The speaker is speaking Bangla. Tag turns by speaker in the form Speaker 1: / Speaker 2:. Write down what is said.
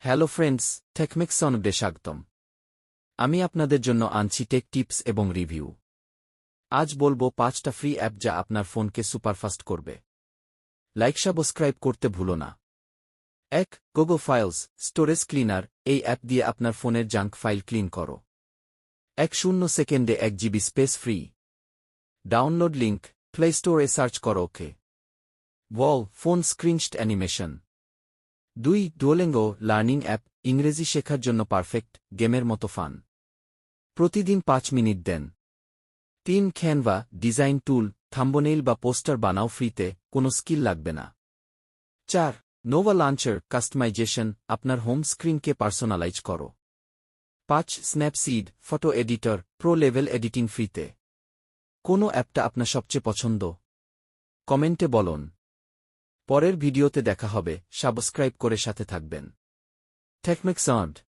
Speaker 1: হ্যালো ফ্রেন্ডস টেকমেক্সনডে স্বাগতম। আমি আপনাদের জন্য আনছি টেক টিপস এবং রিভিউ। আজ বলব পাঁচটা ফ্রি অ্যাপ যা আপনার ফোনকে সুপারফাস্ট করবে। লাইক, সাবস্ক্রাইব করতে ভুলো না। এক গুগল ফাইলস স্টোরেজ ক্লিনার এই অ্যাপ দিয়ে আপনার ফোনের জাঙ্ক ফাইল ক্লিন করো। এক, শূন্য সেকেন্ডে এক GB space free. Download link play স্টোরে সার্চ করো, ওকে। ওয়াল ফোন স্ক্রিনশড অ্যানিমেশন। দুই ডুয়োলেঙ্গো লার্নিং অ্যাপ ইংরেজি শেখার জন্য পারফেক্ট গেমের মতো ফান। প্রতিদিন পাঁচ মিনিট দেন। তিন খ্যানভা ডিজাইন টুল, থাম্বনেইল বা পোস্টার বানাও ফ্রিতে, কোনো স্কিল লাগবে না। চার, নোভা লাঞ্চার কাস্টমাইজেশন, আপনার হোম স্ক্রিনকে পার্সোনালাইজ করো। পাঁচ, Snapseed, photo editor, pro level editing ফ্রিতে। কোনো অ্যাপটা আপনার সবচেয়ে পছন্দ? কমেন্টে বলুন। পরের ভিডিওতে দেখা হবে। সাবস্ক্রাইব করে সাথে থাকবেন। টেকমেক সাউন্ড